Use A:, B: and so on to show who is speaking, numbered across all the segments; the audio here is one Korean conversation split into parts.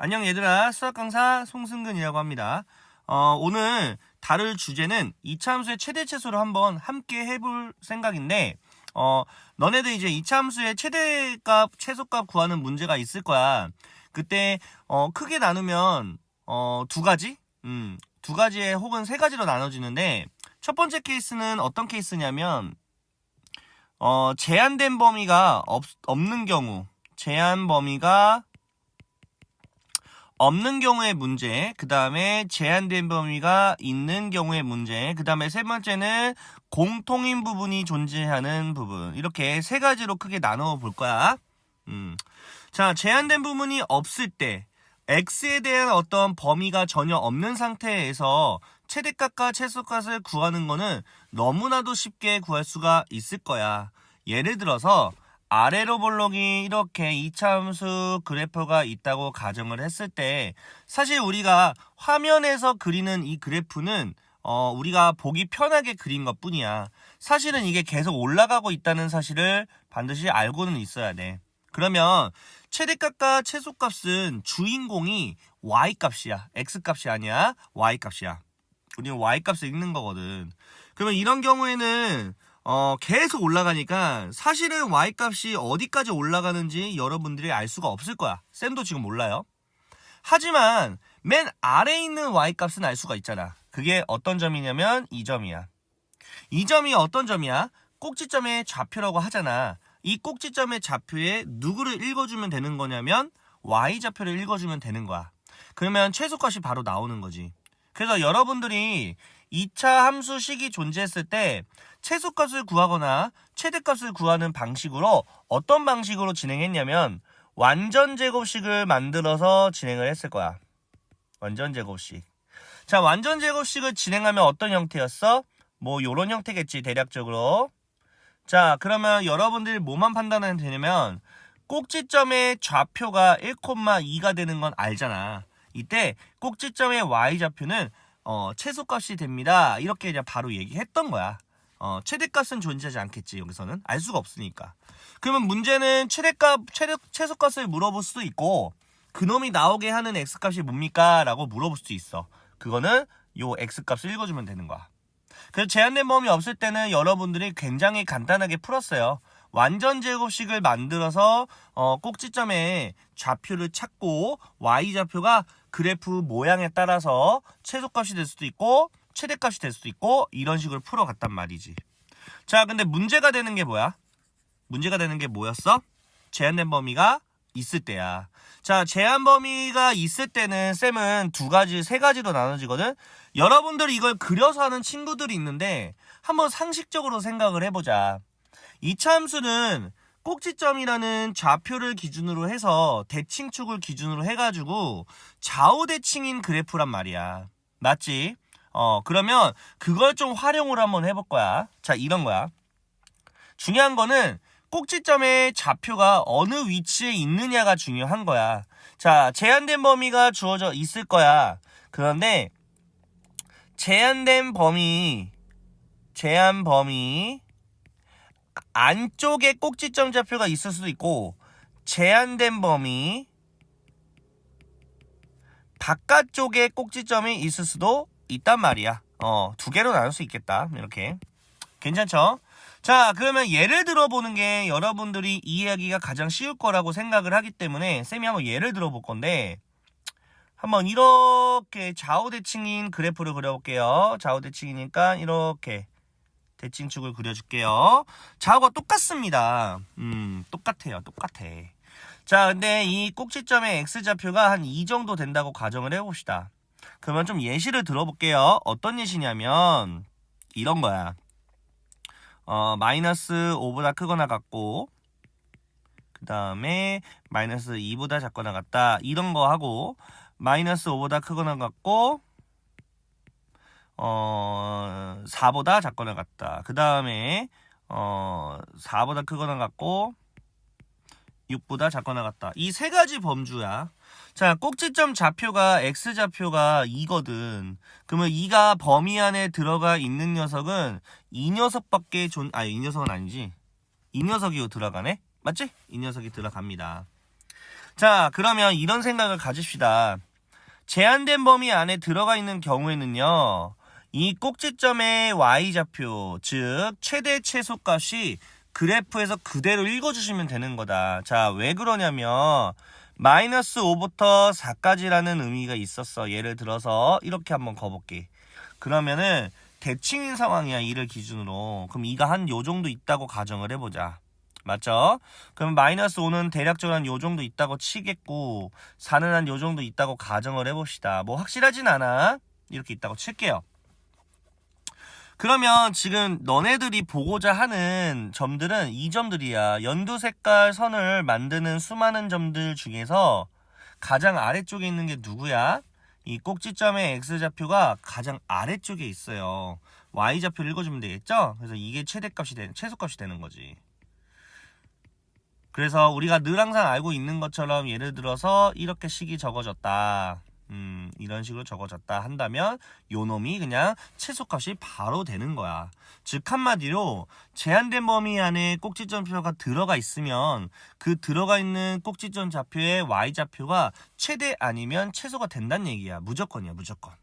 A: 안녕 얘들아 수학 강사 송승근이라고 합니다. 어, 오늘 다룰 주제는 이차함수의 최대 최소를 한번 함께 해볼 생각인데 어, 너네들 이제 이차함수의 최대값 최소값 구하는 문제가 있을 거야. 그때 어, 크게 나누면 어, 두 가지, 음, 두 가지에 혹은 세 가지로 나눠지는데 첫 번째 케이스는 어떤 케이스냐면 어, 제한된 범위가 없, 없는 경우 제한 범위가 없는 경우의 문제, 그 다음에 제한된 범위가 있는 경우의 문제, 그 다음에 세 번째는 공통인 부분이 존재하는 부분. 이렇게 세 가지로 크게 나눠 볼 거야. 음. 자, 제한된 부분이 없을 때, x에 대한 어떤 범위가 전혀 없는 상태에서 최대값과 최소값을 구하는 거는 너무나도 쉽게 구할 수가 있을 거야. 예를 들어서, 아래로 볼록이 이렇게 이차함수 그래프가 있다고 가정을 했을 때 사실 우리가 화면에서 그리는 이 그래프는 어, 우리가 보기 편하게 그린 것 뿐이야. 사실은 이게 계속 올라가고 있다는 사실을 반드시 알고는 있어야 돼. 그러면 최대값과 최소값은 주인공이 y값이야. x값이 아니야. y값이야. 우리는 y값을 읽는 거거든. 그러면 이런 경우에는 어, 계속 올라가니까 사실은 y값이 어디까지 올라가는지 여러분들이 알 수가 없을 거야. 쌤도 지금 몰라요. 하지만 맨 아래에 있는 y값은 알 수가 있잖아. 그게 어떤 점이냐면 이 점이야. 이 점이 어떤 점이야? 꼭지점의 좌표라고 하잖아. 이 꼭지점의 좌표에 누구를 읽어주면 되는 거냐면 y좌표를 읽어주면 되는 거야. 그러면 최소값이 바로 나오는 거지. 그래서 여러분들이 2차 함수식이 존재했을 때 최소값을 구하거나 최대값을 구하는 방식으로 어떤 방식으로 진행했냐면 완전 제곱식을 만들어서 진행을 했을 거야. 완전 제곱식. 자, 완전 제곱식을 진행하면 어떤 형태였어? 뭐 요런 형태겠지, 대략적으로. 자, 그러면 여러분들이 뭐만 판단하면 되냐면 꼭지점의 좌표가 1,2가 되는 건 알잖아. 이때 꼭지점의 y좌표는 어, 최소값이 됩니다. 이렇게 이제 바로 얘기했던 거야. 어, 최대값은 존재하지 않겠지, 여기서는. 알 수가 없으니까. 그러면 문제는 최대값, 최대, 최소값을 물어볼 수도 있고, 그놈이 나오게 하는 x값이 뭡니까? 라고 물어볼 수도 있어. 그거는 요 x값을 읽어주면 되는 거야. 그래서 제한된 범위 없을 때는 여러분들이 굉장히 간단하게 풀었어요. 완전 제곱식을 만들어서 어, 꼭지점에 좌표를 찾고 y좌표가 그래프 모양에 따라서 최소값이 될 수도 있고 최대값이 될 수도 있고 이런 식으로 풀어갔단 말이지. 자, 근데 문제가 되는 게 뭐야? 문제가 되는 게 뭐였어? 제한된 범위가 있을 때야. 자, 제한 범위가 있을 때는 쌤은 두 가지, 세 가지로 나눠지거든. 여러분들이 이걸 그려서 하는 친구들이 있는데 한번 상식적으로 생각을 해보자. 이차 함수는 꼭지점이라는 좌표를 기준으로 해서 대칭축을 기준으로 해가지고 좌우 대칭인 그래프란 말이야. 맞지? 어, 그러면 그걸 좀 활용을 한번 해볼 거야. 자, 이런 거야. 중요한 거는 꼭지점의 좌표가 어느 위치에 있느냐가 중요한 거야. 자, 제한된 범위가 주어져 있을 거야. 그런데 제한된 범위, 제한 범위 안쪽에 꼭지점 좌표가 있을 수도 있고 제한된 범위 바깥쪽에 꼭지점이 있을 수도 있단 말이야. 어, 두 개로 나눌 수 있겠다. 이렇게. 괜찮죠? 자, 그러면 예를 들어보는 게 여러분들이 이해하기가 가장 쉬울 거라고 생각을 하기 때문에 쌤이 한번 예를 들어볼 건데 한번 이렇게 좌우대칭인 그래프를 그려볼게요. 좌우대칭이니까 이렇게 대칭축을 그려줄게요. 좌우가 똑같습니다. 음, 똑같아요. 똑같아. 자, 근데 이 꼭지점의 x좌표가 한이 정도 된다고 가정을 해봅시다. 그러면 좀 예시를 들어볼게요. 어떤 예시냐면 이런 거야. 어, 마이너스 5보다 크거나 같고 그 다음에 마이너스 2보다 작거나 같다. 이런 거 하고 마이너스 5보다 크거나 같고 어 4보다 작거나 같다. 그 다음에 어 4보다 크거나 같고 6보다 작거나 같다. 이 세 가지 범주야. 자, 꼭지점 좌표가 x 좌표가 2거든. 그러면 2가 범위 안에 들어가 있는 녀석은 이 녀석밖에 존 아니 이 녀석은 아니지. 이 녀석이 들어가네. 맞지? 이 녀석이 들어갑니다. 자, 그러면 이런 생각을 가집시다. 제한된 범위 안에 들어가 있는 경우에는요, 이 꼭지점의 y좌표, 즉, 최대 최소값이 그래프에서 그대로 읽어주시면 되는 거다. 자, 왜 그러냐면, 마이너스 5부터 4까지라는 의미가 있었어. 예를 들어서, 이렇게 한번 거볼게. 그러면은, 대칭인 상황이야, 이를 기준으로. 그럼 이가 한 요 정도 있다고 가정을 해보자. 맞죠? 그럼 마이너스 5는 대략적으로 한 요 정도 있다고 치겠고 4는 한 요 정도 있다고 가정을 해봅시다. 뭐 확실하진 않아. 이렇게 있다고 칠게요. 그러면 지금 너네들이 보고자 하는 점들은 이 점들이야. 연두 색깔 선을 만드는 수많은 점들 중에서 가장 아래쪽에 있는 게 누구야? 이 꼭지점의 x좌표가 가장 아래쪽에 있어요. y좌표를 읽어주면 되겠죠? 그래서 이게 최대값이 되는, 최소값이 되는 거지. 그래서 우리가 늘 항상 알고 있는 것처럼 예를 들어서 이렇게 식이 적어졌다. 음, 이런 식으로 적어졌다 한다면 요 놈이 그냥 최소값이 바로 되는 거야. 즉 한마디로 제한된 범위 안에 꼭지점표가 들어가 있으면 그 들어가 있는 꼭지점 좌표의 y좌표가 최대 아니면 최소가 된다는 얘기야. 무조건이야, 무조건.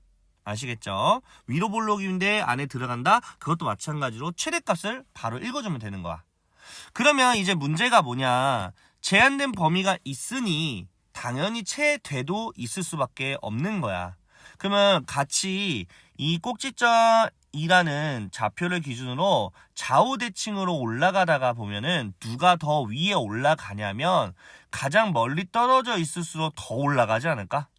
A: 아시겠죠? 위로 볼록인데 안에 들어간다? 그것도 마찬가지로 최대값을 바로 읽어주면 되는 거야. 그러면 이제 문제가 뭐냐. 제한된 범위가 있으니 당연히 최대도 있을 수밖에 없는 거야. 그러면 같이 이 꼭지점이라는 좌표를 기준으로 좌우 대칭으로 올라가다가 보면은 누가 더 위에 올라가냐면 가장 멀리 떨어져 있을수록 더 올라가지 않을까?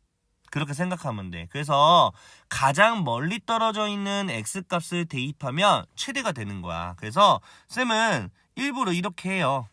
A: 그렇게 생각하면 돼. 그래서 가장 멀리 떨어져 있는 x값을 대입하면 최대가 되는 거야. 그래서 쌤은 일부러 이렇게 해요.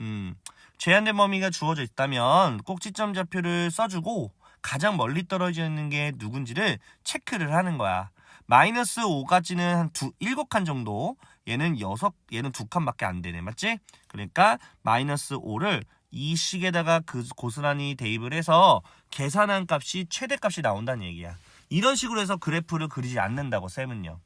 A: 음, 제한된 범위가 주어져 있다면 꼭지점 좌표를 써주고 가장 멀리 떨어져 있는 게 누군지를 체크를 하는 거야. 마이너스 5까지는 한 두, 7칸 정도. 얘는 6, 얘는 2칸밖에 안 되네. 맞지? 그러니까 마이너스 5를 이 식에다가 그 고스란히 대입을 해서 계산한 값이 최대값이 나온다는 얘기야. 이런 식으로 해서 그래프를 그리지 않는다고 쌤은요.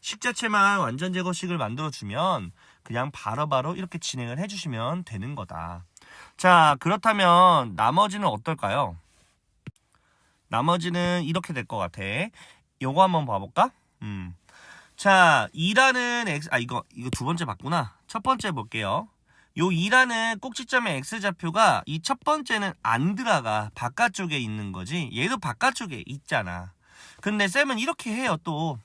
A: 식 자체만 완전 제거식을 만들어주면 그냥 바로 바로 이렇게 진행을 해주시면 되는 거다. 자, 그렇다면 나머지는 어떨까요? 나머지는 이렇게 될 것 같아. 요거 한번 봐볼까? 음. 자, 2라는 x, 아, 이거, 이거 두 번째 봤구나. 첫 번째 볼게요. 요 2라는 꼭지점의 x좌표가 이 첫 번째는 안 들어가. 바깥쪽에 있는 거지. 얘도 바깥쪽에 있잖아. 근데 쌤은 이렇게 해요, 또.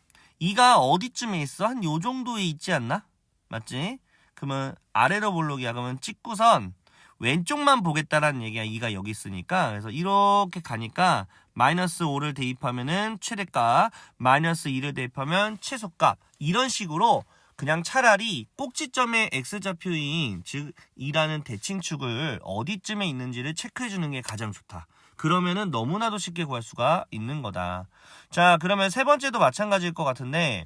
A: 2가 어디쯤에 있어? 한 요 정도에 있지 않나? 맞지? 그러면 아래로 볼록이야. 그러면 찍고선 왼쪽만 보겠다라는 얘기야. 2가 여기 있으니까. 그래서 이렇게 가니까 마이너스 5를 대입하면은 최대값, 마이너스 2를 대입하면 최소값. 이런 식으로 그냥 차라리 꼭지점의 x좌표인 즉 2라는 대칭축을 어디쯤에 있는지를 체크해 주는 게 가장 좋다. 그러면은 너무나도 쉽게 구할 수가 있는 거다. 자, 그러면 세 번째도 마찬가지일 것 같은데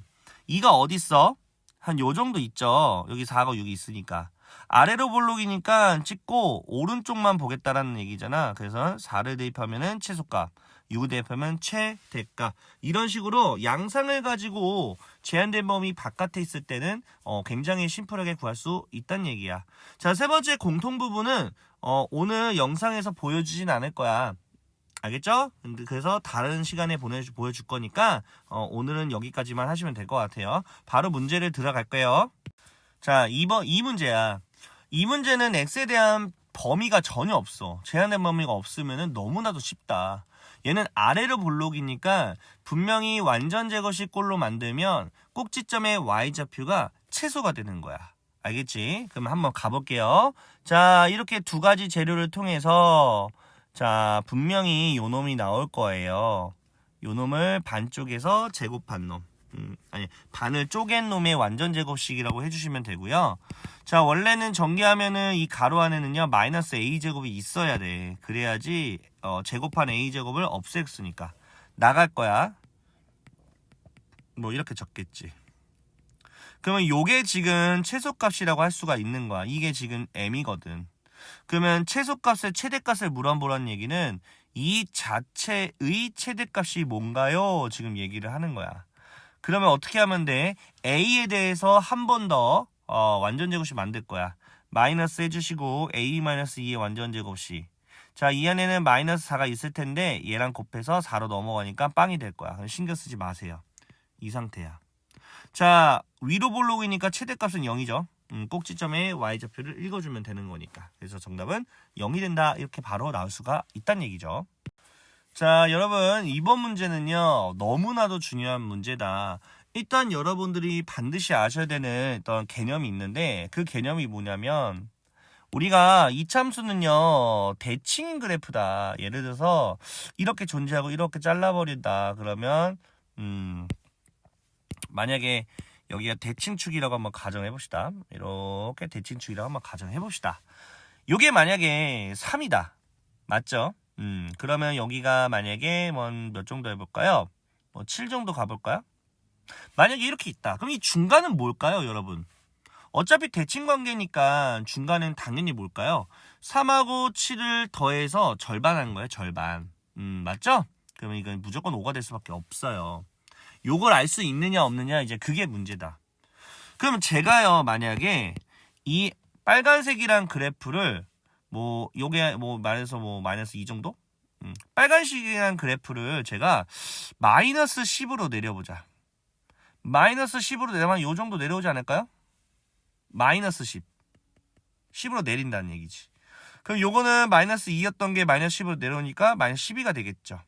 A: 2가 어디 있어? 한 요 정도 있죠. 여기 4가 6이 있으니까. 아래로 볼록이니까 찍고 오른쪽만 보겠다라는 얘기잖아. 그래서 4를 대입하면은 최소값, 6을 대입하면 최대값. 이런 식으로 양상을 가지고 제한된 범위 바깥에 있을 때는 어, 굉장히 심플하게 구할 수 있다는 얘기야. 자, 세 번째 공통 부분은 어, 오늘 영상에서 보여주진 않을 거야. 알겠죠? 근데 그래서 다른 시간에 보내 보여줄 거니까 어, 오늘은 여기까지만 하시면 될 것 같아요. 바로 문제를 들어갈게요. 자, 2번 이 문제야. 이 문제는 x에 대한 범위가 전혀 없어. 제한된 범위가 없으면 너무나도 쉽다. 얘는 아래로 볼록이니까 분명히 완전 제거식 꼴로 만들면 꼭지점의 y좌표가 최소가 되는 거야. 알겠지? 그럼 한번 가볼게요. 자, 이렇게 두 가지 재료를 통해서 자, 분명히 요 놈이 나올 거예요. 요 놈을 반쪽에서 제곱한 놈. 음, 아니, 반을 쪼갠 놈의 완전 제곱식이라고 해주시면 되고요. 자, 원래는 전개하면은 이 가로 안에는요, 마이너스 a제곱이 있어야 돼. 그래야지, 어, 제곱한 a제곱을 없앴으니까. 나갈 거야. 뭐, 이렇게 적겠지. 그러면 요게 지금 최소값이라고 할 수가 있는 거야. 이게 지금 m이거든. 그러면 최소값의 최대값을 물어보라는 얘기는 이 자체의 최대값이 뭔가요? 지금 얘기를 하는 거야. 그러면 어떻게 하면 돼? a에 대해서 한 번더 어, 완전 제곱식 만들 거야. 마이너스 해주시고 a 마이너스 2의 완전 제곱식. 자, 이 안에는 마이너스 4가 있을 텐데 얘랑 곱해서 4로 넘어가니까 빵이 될 거야. 신경 쓰지 마세요. 이 상태야. 자, 위로 볼록이니까 최대값은 0이죠. 음, 꼭지점에 y좌표를 읽어주면 되는 거니까. 그래서 정답은 0이 된다. 이렇게 바로 나올 수가 있다는 얘기죠. 자, 여러분, 이번 문제는요, 너무나도 중요한 문제다. 일단 여러분들이 반드시 아셔야 되는 어떤 개념이 있는데, 그 개념이 뭐냐면, 우리가 이 참수는요, 대칭 그래프다. 예를 들어서, 이렇게 존재하고 이렇게 잘라버린다. 그러면, 음, 만약에 여기가 대칭축이라고 한번 가정해 봅시다. 이렇게 대칭축이라고 한번 가정해 봅시다. 요게 만약에 3이다. 맞죠? 음, 그러면 여기가 만약에 뭐몇 정도 해볼까요? 뭐 7 정도 가볼까요? 만약에 이렇게 있다. 그럼 이 중간은 뭘까요, 여러분? 어차피 대칭 관계니까 중간은 당연히 뭘까요? 3하고 7을 더해서 절반하는 거예요, 절반. 음, 맞죠? 그러면 이건 무조건 5가 될 수밖에 없어요. 요걸 알 수 있느냐 없느냐 이제 그게 문제다. 그럼 제가요 만약에 이 빨간색이란 그래프를 뭐 요게 뭐 말해서 뭐 마이너스 2 정도? 음, 빨간색이란 그래프를 제가 마이너스 10으로 내려보자. 마이너스 10으로 내려면 요 정도 내려오지 않을까요? 마이너스 10. 10으로 내린다는 얘기지. 그럼 요거는 마이너스 2였던 게 마이너스 10으로 내려오니까 마이너스 12가 되겠죠.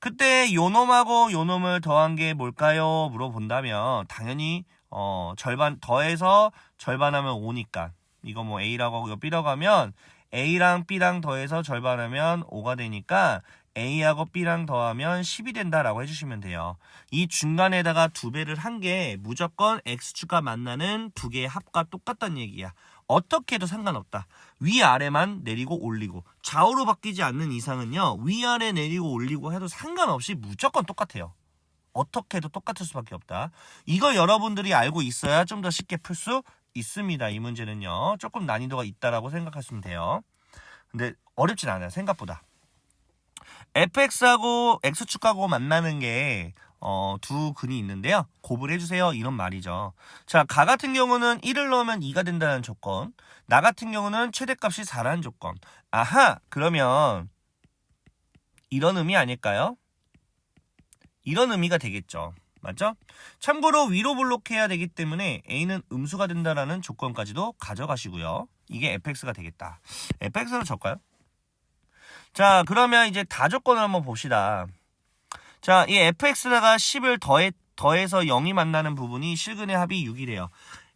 A: 그때 요놈하고 요놈을 더한 게 뭘까요? 물어본다면 당연히 어 절반 더해서 절반하면 5니까 이거 뭐 A라고 하고 B라고 하면 A랑 B랑 더해서 절반하면 5가 되니까 A하고 B랑 더하면 10이 된다라고 해주시면 돼요. 이 중간에다가 두 배를 한 게 무조건 X축과 만나는 두 개의 합과 똑같다는 얘기야. 어떻게 해도 상관없다. 위아래만 내리고 올리고 좌우로 바뀌지 않는 이상은요. 위아래 내리고 올리고 해도 상관없이 무조건 똑같아요. 어떻게 해도 똑같을 수밖에 없다. 이거 여러분들이 알고 있어야 좀 더 쉽게 풀 수 있습니다. 이 문제는요. 조금 난이도가 있다라고 생각하시면 돼요. 근데 어렵진 않아요. 생각보다. fx하고 x축하고 만나는 게 어, 두 근이 있는데요. 곱을 해주세요. 이런 말이죠. 자, 가 같은 경우는 1을 넣으면 2가 된다는 조건. 나 같은 경우는 최대값이 4라는 조건. 아하! 그러면 이런 의미 아닐까요? 이런 의미가 되겠죠. 맞죠? 참고로 위로 볼록해야 되기 때문에 a는 음수가 된다라는 조건까지도 가져가시고요. 이게 fx가 되겠다. fx로 적까요? 자, 그러면 이제 다 조건을 한번 봅시다. 자, 이 fx다가 10을 더해, 더해서 0이 만나는 부분이 실근의 합이 6이래요.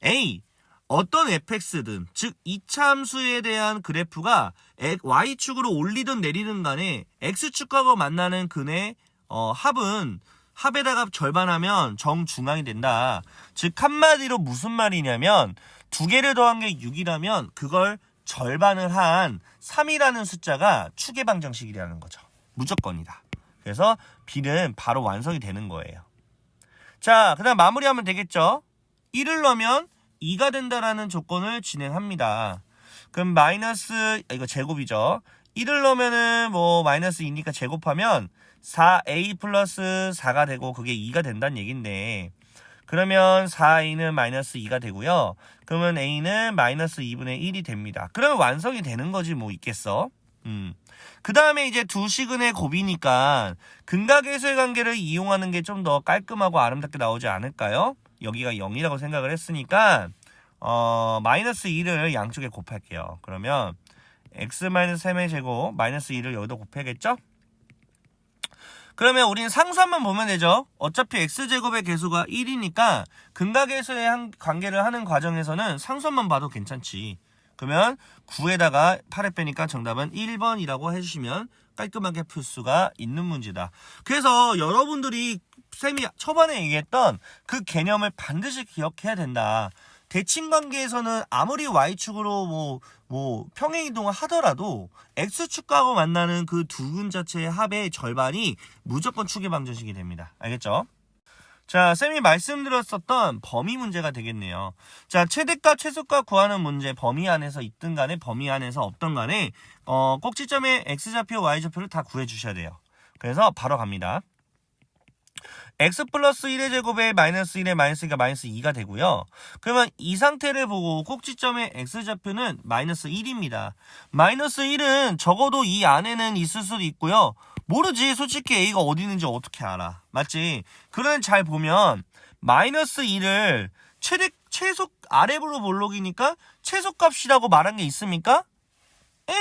A: A, 어떤 fx든, 즉, 이차 함수에 대한 그래프가 y축으로 올리든 내리든 간에 x축하고 만나는 근의 어, 합은 합에다가 절반하면 정중앙이 된다. 즉, 한마디로 무슨 말이냐면, 두 개를 더한 게 6이라면, 그걸 절반을 한 3이라는 숫자가 추계 방정식이라는 거죠. 무조건이다. 그래서 B는 바로 완성이 되는 거예요. 자, 그 다음 마무리하면 되겠죠? 1을 넣으면 2가 된다라는 조건을 진행합니다. 그럼 마이너스, 이거 제곱이죠. 1을 넣으면은 뭐 마이너스 2니까 제곱하면 4a 플러스 4가 되고 그게 2가 된다는 얘긴데 그러면 4a는 마이너스 2가 되고요. 그러면 a는 마이너스 2분의 1이 됩니다. 그러면 완성이 되는 거지 뭐 있겠어? 음. 그 다음에 이제 두 시근의 곱이니까 근각의수의 관계를 이용하는 게 좀 더 깔끔하고 아름답게 나오지 않을까요? 여기가 0이라고 생각을 했으니까 어, 마이너스 2를 양쪽에 곱할게요. 그러면 x 마이너스 3의 제곱 마이너스 2를 여기다 곱해야겠죠? 그러면 우리는 상수함만 보면 되죠. 어차피 x제곱의 개수가 1이니까 근각에서의 관계를 하는 과정에서는 상수함만 봐도 괜찮지. 그러면 9에다가 8에 빼니까 정답은 1번이라고 해주시면 깔끔하게 풀 수가 있는 문제다. 그래서 여러분들이 쌤이 초반에 얘기했던 그 개념을 반드시 기억해야 된다. 대칭 관계에서는 아무리 y축으로 뭐, 뭐, 평행 이동을 하더라도 x축하고 만나는 그 두 근 자체의 합의 절반이 무조건 축의 방정식이 됩니다. 알겠죠? 자, 쌤이 말씀드렸었던 범위 문제가 되겠네요. 자, 최대값, 최소값 구하는 문제, 범위 안에서 있든 간에 범위 안에서 없던 간에, 어, 꼭지점의 x좌표, y좌표를 다 구해 주셔야 돼요. 그래서 바로 갑니다. x 플러스 1의 제곱에 마이너스 1의 마이너스 2가 마이너스 2가 되고요. 그러면 이 상태를 보고 꼭지점의 x좌표는 마이너스 1입니다. 마이너스 1은 적어도 이 안에는 있을 수도 있고요. 모르지. 솔직히 a가 어디 있는지 어떻게 알아. 맞지? 그러면 잘 보면 마이너스 1을 최대, 최소 아래로 볼록이니까 최소값이라고 말한 게 있습니까? 에?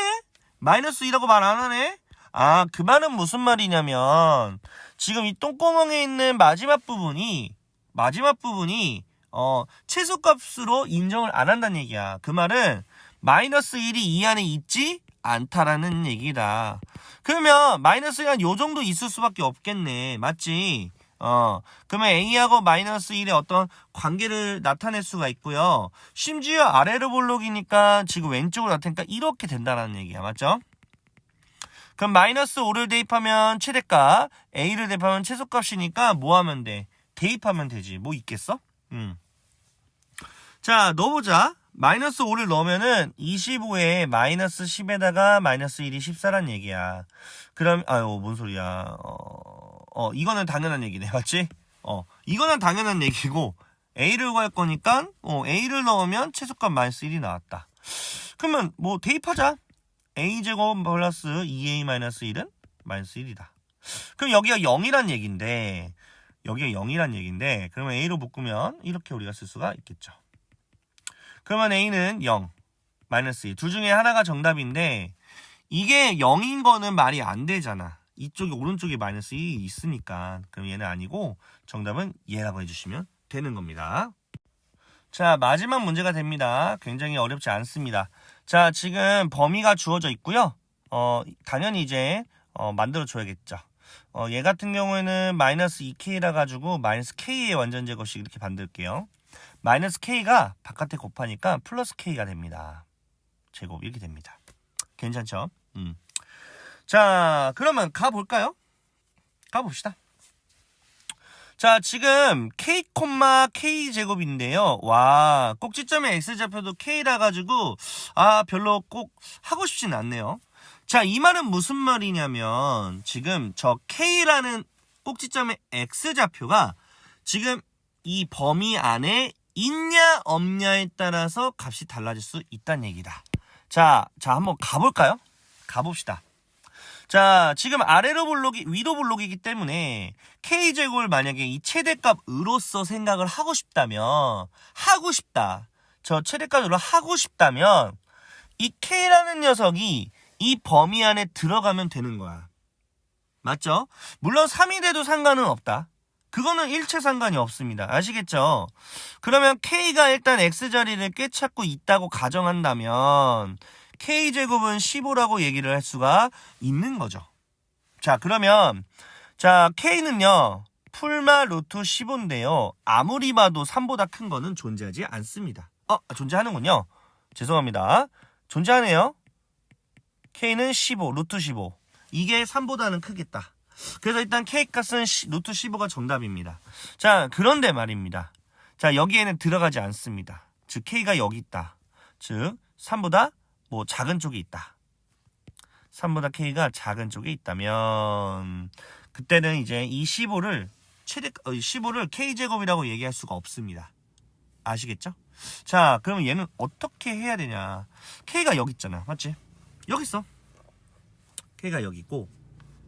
A: 마이너스 2라고 말 안 하네? 아, 그 말은 무슨 말이냐면, 지금 이 똥구멍에 있는 마지막 부분이, 마지막 부분이, 어, 최소값으로 인정을 안 한다는 얘기야. 그 말은, 마이너스 1이 이 안에 있지 않다라는 얘기다. 그러면, 마이너스 1한 요 정도 있을 수밖에 없겠네. 맞지? 어, 그러면 A하고 마이너스 1의 어떤 관계를 나타낼 수가 있고요. 심지어 아래로 볼록이니까 지금 왼쪽으로 나타니까 이렇게 된다는 얘기야. 맞죠? 그럼 마이너스 5를 대입하면 최대값, A를 대입하면 최소값이니까 뭐 하면 돼? 대입하면 되지. 뭐 있겠어? 음. 자, 넣어보자. 마이너스 5를 넣으면은 25에 마이너스 10에다가 마이너스 1이 14란 얘기야. 그럼, 아유, 뭔 소리야. 어, 어, 이거는 당연한 얘기네. 맞지? 어, 이거는 당연한 얘기고, A를 구할 거니까, 어, A를 넣으면 최소값 마이너스 1이 나왔다. 그러면 뭐 대입하자. a제곱 플러스 2a 마이너스 1은 마이너스 1이다. 그럼 여기가 0이란 얘기인데 여기가 0이란 얘기인데 그러면 a로 묶으면 이렇게 우리가 쓸 수가 있겠죠. 그러면 a는 0, 마이너스 2. 둘 중에 하나가 정답인데 이게 0인 거는 말이 안 되잖아. 이쪽에 오른쪽에 마이너스 2 있으니까 그럼 얘는 아니고 정답은 얘라고 해주시면 되는 겁니다. 자 마지막 문제가 됩니다. 굉장히 어렵지 않습니다. 자, 지금 범위가 주어져 있고요. 어, 당연히 이제 어, 만들어 줘야겠죠. 어, 얘 같은 경우에는 마이너스 2k라 가지고 마이너스 k의 완전 제곱식 이렇게 만들게요. 마이너스 k가 바깥에 곱하니까 플러스 k가 됩니다. 제곱 이렇게 됩니다. 괜찮죠? 음. 자, 그러면 가 볼까요? 가 봅시다. 자, 지금 k, k 제곱인데요. 와, 꼭지점의 x좌표도 k라 가지고 아, 별로 꼭 하고 싶진 않네요. 자, 이 말은 무슨 말이냐면 지금 저 k라는 꼭지점의 x좌표가 지금 이 범위 안에 있냐 없냐에 따라서 값이 달라질 수 있다는 얘기다. 자, 자 한번 가볼까요? 가봅시다. 자, 지금 아래로 볼록이 위로 볼록이기 때문에 k제곱을 만약에 이 최대값으로서 생각을 하고 싶다면 하고 싶다. 저 최대값으로 하고 싶다면 이 k라는 녀석이 이 범위 안에 들어가면 되는 거야. 맞죠? 물론 3이 돼도 상관은 없다. 그거는 일체 상관이 없습니다. 아시겠죠? 그러면 k가 일단 x자리를 꿰찾고 있다고 가정한다면 k제곱은 15라고 얘기를 할 수가 있는 거죠. 자, 그러면 자, k는요. 풀마 루트 15인데요. 아무리 봐도 3보다 큰 거는 존재하지 않습니다. 어, 존재하는군요. 죄송합니다. 존재하네요. k는 15, 루트 15. 이게 3보다는 크겠다. 그래서 일단 k 값은 시- 루트 15가 정답입니다. 자, 그런데 말입니다. 자, 여기에는 들어가지 않습니다. 즉 k가 여기 있다. 즉 3보다 뭐 작은 쪽에 있다. 3보다 k가 작은 쪽에 있다면 그때는 이제 이 15를 최대 어, 15를 k 제곱이라고 얘기할 수가 없습니다. 아시겠죠? 자, 그러면 얘는 어떻게 해야 되냐? k가 여기 있잖아. 맞지? 여기 있어. k가 여기 있고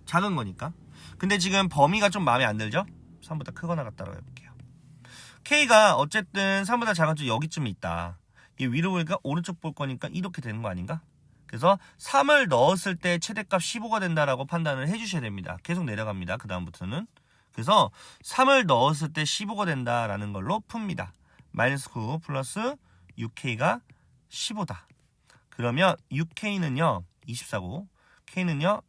A: 작은 거니까. 근데 지금 범위가 좀 마음에 안 들죠? 3보다 크거나 같다고 해볼게요. k가 어쨌든 3보다 작은 쪽 여기쯤에 있다. 이 위로 보니까 오른쪽 볼 거니까 이렇게 되는 거 아닌가? 그래서 3을 넣었을 때 최대값 15가 된다라고 판단을 해주셔야 됩니다. 계속 내려갑니다. 그 다음부터는. 그래서 3을 넣었을 때 15가 된다라는 걸로 풉니다. 마이너스 9 플러스 6k가 15다. 그러면 6k는요 24고 k는요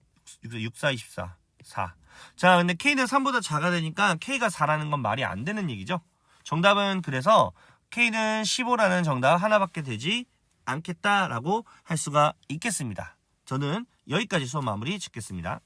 A: 64, 24, 4. 자, 근데 k는 3보다 작아 되니까 k가 4라는 건 말이 안 되는 얘기죠. 정답은 그래서 k는 15라는 정답 하나밖에 되지 않겠다라고 할 수가 있겠습니다. 저는 여기까지 수업 마무리 짓겠습니다.